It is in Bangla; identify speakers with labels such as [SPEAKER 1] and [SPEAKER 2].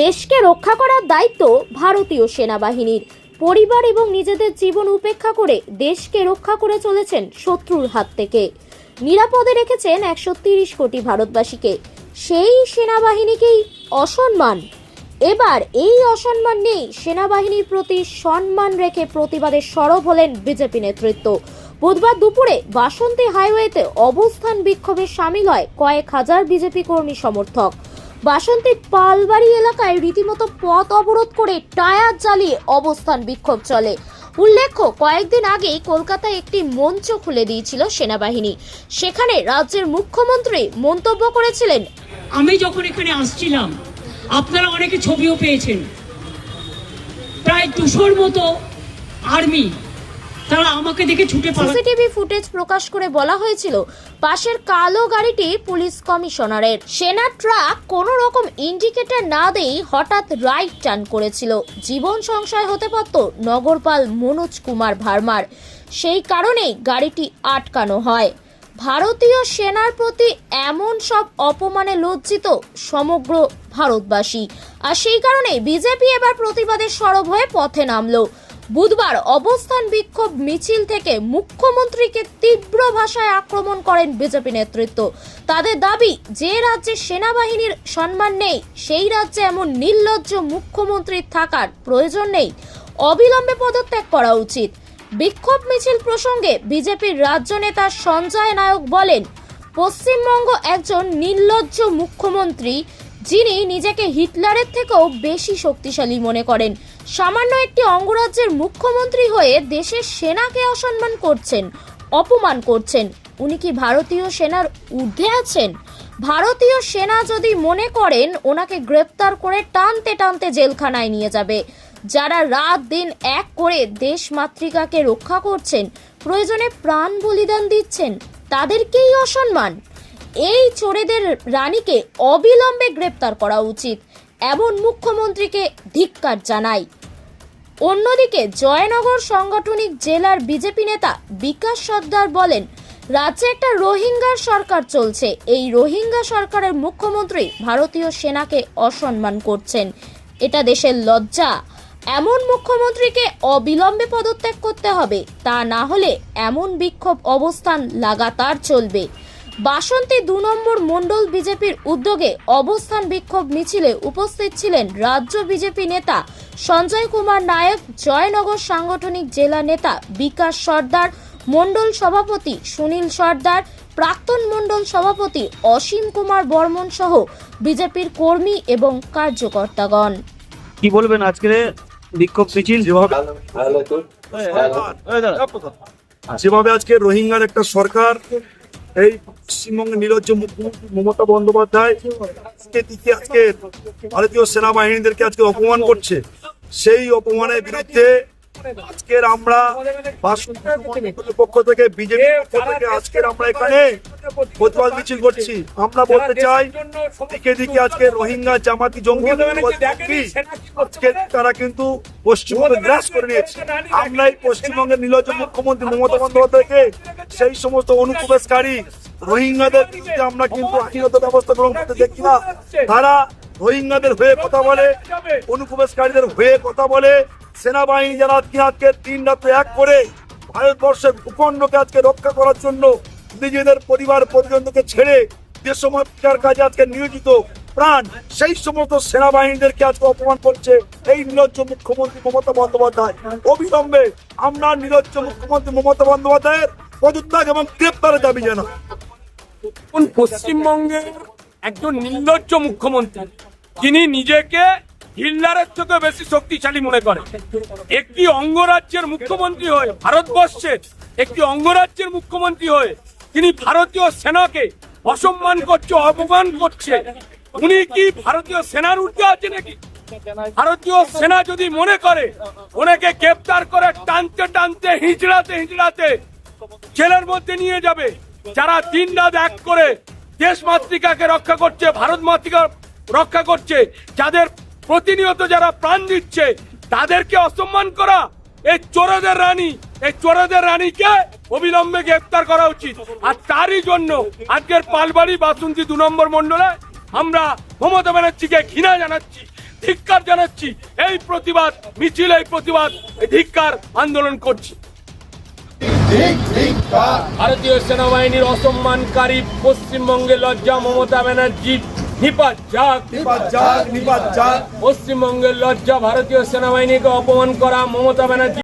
[SPEAKER 1] দেশকে রক্ষা করার দায়িত্ব ভারতীয় সেনাবাহিনীর। পরিবার এবং নিজেদের জীবন উপেক্ষা করে দেশকে রক্ষা করে চলেছেন শত্রুর হাত থেকে। নিরাপদে রেখেছেন একশো তিরিশ কোটি ভারতবাসীকে। সেই সেনাবাহিনীকেই অসম্মান। এবার এই অসম্মান নেই সেনাবাহিনীর প্রতি সম্মান রেখে প্রতিবাদে সরব হলেন বিজেপি নেতৃত্ব। বুধবার দুপুরে বাসন্তী হাইওয়েতে অবস্থান বিক্ষোভে সামিল হয় কয়েক হাজার বিজেপি কর্মী সমর্থক। বাসন্তীর পালবাড়ি এলাকায় রীতিমতো পথ অবরোধ করে টায়ার জ্বালিয়ে অবস্থান বিক্ষোভ চলে। উল্লেখ্য, কয়েকদিন আগেই কলকাতায় একটি মঞ্চ খুলে দিয়েছিল সেনাবাহিনী। সেখানে রাজ্যের মুখ্যমন্ত্রী মন্তব্য করেছিলেন,
[SPEAKER 2] আমি যখন এখানে আসছিলাম, আপনারা অনেকে ছবিও পেয়েছেন। প্রায় দুশোর মতো আর্মি তারা আমাকে দেখে ছুটে
[SPEAKER 1] সিসিটিভি ফুটেজ প্রকাশ করে বলা হয়েছিল, পাশের কালো গাড়িটি পুলিশ কমিশনারের। সেনা ট্রাক কোনো রকম ইন্ডিকেটর না দিয়েই হঠাৎ রাইট টার্ন করেছিল। জীবন সংশয় হতে পারত নগরপাল মনোজ কুমার ভার্মার। সেই কারণেই গাড়িটি আটকানো হয়। ভারতীয় সেনার প্রতি এমন সব অপমানে লজ্জিত সমগ্র ভারতবাসী। আর সেই কারণে বিজেপি এবার প্রতিবাদে সরব হয়ে পথে নামলো। বুধবার অবস্থান বিক্ষোভ মিছিল থেকে মুখ্যমন্ত্রীকে তীব্র ভাষায় আক্রমণ করেন বিজেপি নেতৃত্ব। তাদের দাবি, যে রাজ্যে সেনাবাহিনীর সম্মান নেই, সেই রাজ্যে এমন নির্লজ্জ মুখ্যমন্ত্রীর থাকার প্রয়োজন নেই। অবিলম্বে পদত্যাগ করা উচিত। বিক্ষোভ মিছিল প্রসঙ্গে বিজেপির রাজ্য নেতা সঞ্জয় নায়ক বলেন, পশ্চিমবঙ্গ একজন নির্লজ্জ মুখ্যমন্ত্রী যিনি নিজেকে হিটলারের থেকেও বেশি শক্তিশালী মনে করেন। সামান্য একটি অঙ্গরাজ্যের মুখ্যমন্ত্রী হয়ে দেশের সেনাকে অসম্মান করছেন, অপমান করছেন। উনি কি ভারতীয় সেনার ঊর্ধ্বে আছেন? ভারতীয় সেনা যদি মনে করেন, ওনাকে গ্রেপ্তার করে টানতে টানতে জেলখানায় নিয়ে যাবে। যারা রাত দিন এক করে দেশ মাতৃকাকে রক্ষা করছেন, প্রয়োজনে প্রাণ বলিদান দিচ্ছেন, তাদেরকেই অসম্মান। এই চোরেদের রানীকে অবিলম্বে গ্রেপ্তার করা উচিত, এমন মুখ্যমন্ত্রীকে ধিক্কার জানাই। অন্যদিকে জয়নগর সাংগঠনিক জেলার বিজেপি নেতা বিকাশ সর্দার বলেন, রাজ্যে একটা রোহিঙ্গার সরকার চলছে। এই রোহিঙ্গা সরকারের মুখ্যমন্ত্রী ভারতীয় সেনাকে অসম্মান করছেন। এটা দেশের লজ্জা। এমন মুখ্যমন্ত্রীকে অবিলম্বে পদত্যাগ করতে হবে, তা না হলে এমন বিক্ষোভ অবস্থান লাগাতার চলবে। বাসন্তী দু নম্বর মণ্ডল বিজেপির উদ্যোগে অবস্থান বিক্ষোভ মিছিলে উপস্থিত ছিলেন রাজ্য বিজেপি নেতা সঞ্জয় কুমার নায়ক জয়নগর সাংগঠনিক জেলা নেতা বিকাশ সর্দার মণ্ডল সভাপতি সুনীল সর্দার প্রাক্তন মণ্ডল সভাপতি অসীম কুমার বর্মন সহ বিজেপির কর্মী এবং কার্যকর্তাগণ।
[SPEAKER 3] কি বলবেন আজকের বিক্ষোভ মিছিল?
[SPEAKER 4] যেভাবে যেভাবে আজকে রোহিঙ্গার একটা সরকার এই পশ্চিমবঙ্গের নির্লজ্জ মুখ্যমন্ত্রী মমতা বন্দ্যোপাধ্যায় আজকে আজকে ভারতীয় সেনাবাহিনীদেরকে আজকে অপমান করছে। সেই অপমানের বিরুদ্ধে আজকের আমরা পক্ষ থেকে বিজেপি পক্ষ থেকে আজকের আমরা এখানে প্রতিবাদ মিছিল করছি। আমরা বলতে চাই দিকে দিকে আজকে রোহিঙ্গা জামাতি জঙ্গি আজকে তারা কিন্তু পশ্চিমবঙ্গে গ্রাস করে নিয়েছে। আমরা এই পশ্চিমবঙ্গের নির্লজ্জ মুখ্যমন্ত্রী মমতা বন্দ্যোপাধ্যায়কে সেই সমস্ত অনুপ্রবেশকারী রোহিঙ্গাদের বিরুদ্ধে আমরা কিন্তু আইনত ব্যবস্থা গ্রহণ করতে দেখি না। তারা রোহিঙ্গাদের হয়ে কথা বলে অনুপ্রবেশকারীদের হয়ে কথা বলে সেনাবাহিনী যারা আজকে তিন রাত্রে এক করে ভারতবর্ষের ভূখণ্ডকে আজকে রক্ষা করার জন্য নিজেদের পরিবার পরিজনকে ছেড়ে যে দেশমাতৃকার কাজে আজকে নিয়োজিত প্রাণ, সেই সমস্ত সেনাবাহিনীদেরকে আজকে অপমান করছে এই নির্লজ্জ মুখ্যমন্ত্রী মমতা বন্দ্যোপাধ্যায়। অবিলম্বে আমরা নির্লজ্জ মুখ্যমন্ত্রী মমতা বন্দ্যোপাধ্যায়ের পদত্যাগ এবং গ্রেপ্তারের দাবি জানাই
[SPEAKER 5] পশ্চিমবঙ্গের একজন নির্লজ্জ মুখ্যমন্ত্রী, যিনি নিজেকে হিটলারের থেকে বেশি শক্তিশালী মনে করে। একটি অঙ্গরাজ্যের মুখ্যমন্ত্রী হয়ে ভারতবর্ষের একটি অঙ্গরাজ্যের মুখ্যমন্ত্রী হয়ে তিনি ভারতীয় সেনাকে অসম্মান করছে, অপমান করছে। উনি কি ভারতীয় সেনার ঊর্ধ্বে আছে নাকি? ভারতীয় সেনা যদি মনে করে, ওনাকে গ্রেপ্তার করে টানতে টানতে, হিঁচড়াতে হিঁচড়াতে জেলের মধ্যে নিয়ে যাবে। যারা দিন রাত এক করে দেশ মাতৃকাকে রক্ষা করছে, ভারত মাতৃকা রক্ষা করছে, যাদের প্রতিনিয়ত যারা প্রাণ দিচ্ছে তাদেরকে অসম্মান করা এই চোরদের রানী এই চোরদের রানীকে অবিলম্বে গ্রেফতার করা উচিত। আর তারই জন্য আজকের পালবাড়ি বাসন্তী দু নম্বর মন্ডলে আমরা মমতা ব্যানার্জিকে ঘৃণা জানাচ্ছি ধিক্কার জানাচ্ছি। এই প্রতিবাদ মিছিল এই প্রতিবাদ ধিক্কার আন্দোলন করছি। ভারতীয় সেনাবাহিনীর অসম্মানকারী পশ্চিমবঙ্গে লজ্জা মমতা ব্যানার্জি নিপাত যাক
[SPEAKER 4] নিপাত যাক নিপাত যাক
[SPEAKER 5] পশ্চিমবঙ্গের লজ্জা ভারতীয় সেনাবাহিনীকে অপমান করা মমতা ব্যানার্জি